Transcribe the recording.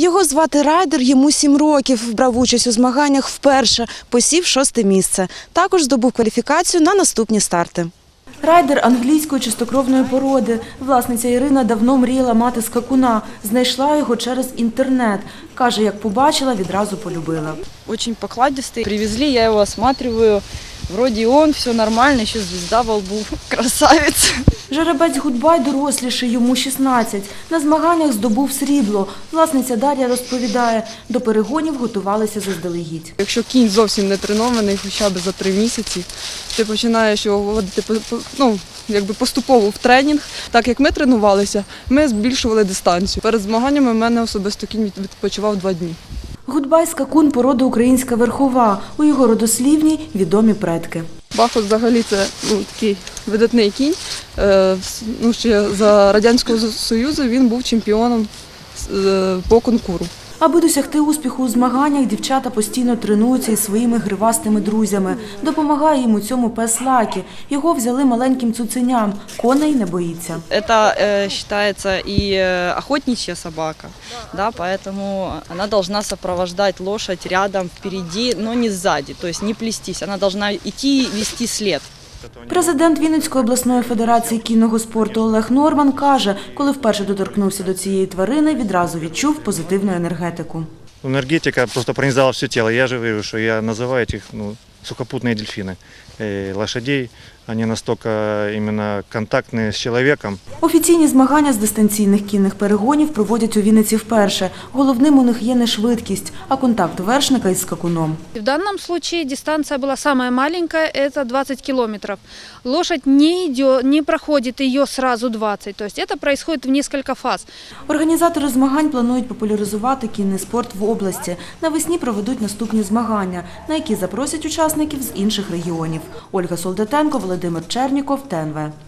Його звати Райдер, йому сім років. Брав участь у змаганнях вперше, посів шосте місце. Також здобув кваліфікацію на наступні старти. Райдер англійської чистокровної породи. Власниця Ірина давно мріяла мати скакуна. Знайшла його через інтернет. Каже, як побачила, відразу полюбила. Очень покладистый. Привезли, я его осматриваю. Вроде он, все нормально, еще звезда во лбу. Красавец. Жеребець Гудбай доросліший, йому 16. На змаганнях здобув срібло. Власниця Дар'я розповідає, до перегонів готувалися заздалегідь. Якщо кінь зовсім не тренований, хоча б за три місяці, ти починаєш його вводити ну, якби поступово в тренінг. Так як ми тренувалися, ми збільшували дистанцію. Перед змаганнями в мене особисто кінь відпочивав два дні. Гудбай скакун породи українська верхова. У його родослівній відомі предки. Бахус взагалі це ну, такий видатний кінь. Е, ну, ще за Радянського Союзу він був чемпіоном е, по конкуру. Аби досягти успіху у змаганнях, дівчата постійно тренуються із своїми гривастими друзями. Допомагає їм у цьому пес Лакі. Його взяли маленьким цуценям. Коней не боїться. Это э, считается и э, охотничья собака, да, поэтому она должна сопровождать лошадь рядом, впереди, но не сзади, то есть не плестись. Она должна идти и вести след. Президент Вінницької обласної федерації кінного спорту Олег Норман каже, коли вперше доторкнувся до цієї тварини, відразу відчув позитивну енергетику. Энергетика просто пронизала все тело. Я же говорю, что я называю этих ну, сухопутные дельфины. Э, лошадей, они настолько именно контактные с человеком. Офіційні змагання з дистанційних кінних перегонів проводять у Вінниці вперше. Головним у них є не швидкість, а контакт вершника із скакуном. В данном случае дистанция была самая маленькая, это 20 километров. Лошадь не идет, не проходит ее сразу 20, то есть это происходит в несколько фаз. Організатори змагань планують популяризувати кінний спорт в області. Навесні проведуть наступні змагання, на які запросять учасників з інших регіонів. Ольга Солдатенко, Володимир Черніков, ТНВ.